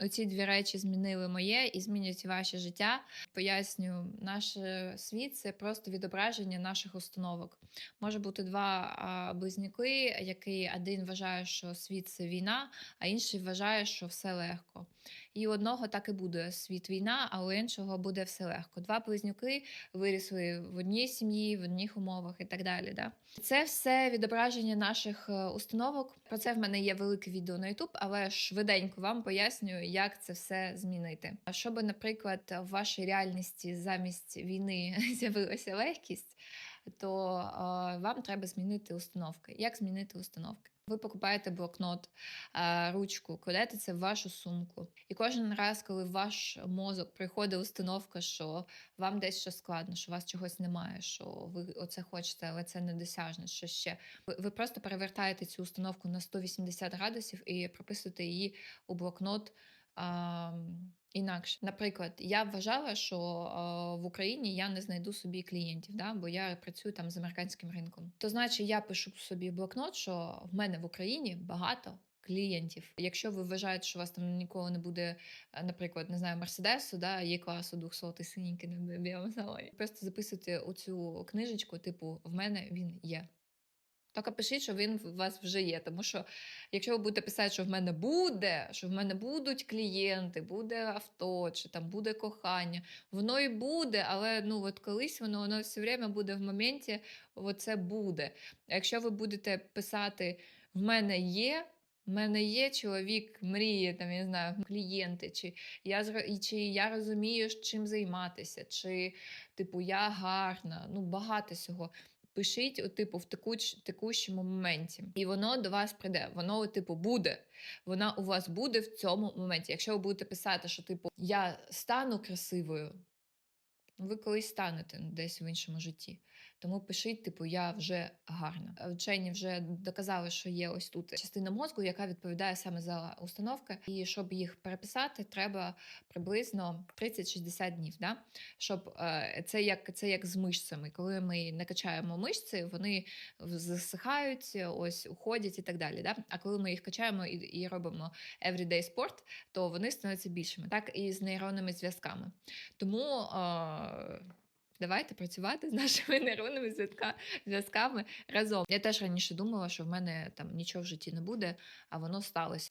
Оці дві речі змінили моє і змінюють ваше життя. Поясню, наш е, світ це просто відображення наших установок. Може бути два близнюки, який один вважає, що світ це війна, а інший вважає, що все легко. І у одного так і буде світ війна, а у іншого буде все легко. Два близнюки вирісли в одній сім'ї, в одних умовах і так далі. Да? Це все відображення наших е, установок. Про це в мене є велике відео на YouTube, але швиденько вам пояснюю, як це все змінити. А Щоб, наприклад, в вашій реальності замість війни з'явилася легкість, то вам треба змінити установки. Як змінити установки? Ви покупаєте блокнот, е, ручку, кладете це в вашу сумку. І кожен раз, коли в ваш мозок приходить установка, що вам десь щось складно, що у вас чогось немає, що ви оце хочете, але це недосяжне, що ще. Ви, просто перевертаєте цю установку на 180 градусів і прописуєте її у блокнот. Інакше, наприклад, я вважала, що а, в Україні я не знайду собі клієнтів, да, бо я працюю там з американським ринком. То значить, я пишу собі блокнот, що в мене в Україні багато клієнтів. Якщо ви вважаєте, що у вас там ніколи не буде, е, наприклад, не знаю, мерседесу, да, є класу 200 синенький на білому салоні. Просто записуйте оцю книжечку, типу, в мене він є. Тільки пишіть, що він у вас вже є. Тому що якщо ви будете писати, що в мене буде, що в мене будуть клієнти, буде авто, чи там буде кохання, воно і буде, але ну от колись воно, воно все время буде в моменті, оце буде. А якщо ви будете писати в мене є. В мене є чоловік, мріє, там, я не знаю, клієнти, чи я, чи я розумію, чим займатися, чи, типу, я гарна, ну, багато всього пишіть, от, типу, в текуч, текущому моменті, і воно до вас прийде. Воно, типу, буде. Вона у вас буде в цьому моменті. Якщо ви будете писати, що типу я стану красивою, ви колись станете десь в іншому житті. Тому пишіть, типу, я вже гарна. Е, Вчені вже доказали, що є ось тут частина мозку, яка відповідає саме за установки. І щоб їх переписати, треба приблизно 30-60 днів. Да? Щоб е, це як це як з мишцями. Коли ми не качаємо мишці, вони засихають, ось уходять і так далі. Да? А коли ми їх качаємо і, і робимо everyday спорт, то вони становляться більшими, так і з нейронними зв'язками. Тому е, давайте працювати з нашими нейронними зв'язка- зв'язками разом. Я теж раніше думала, що в мене там нічого в житті не буде, а воно сталося.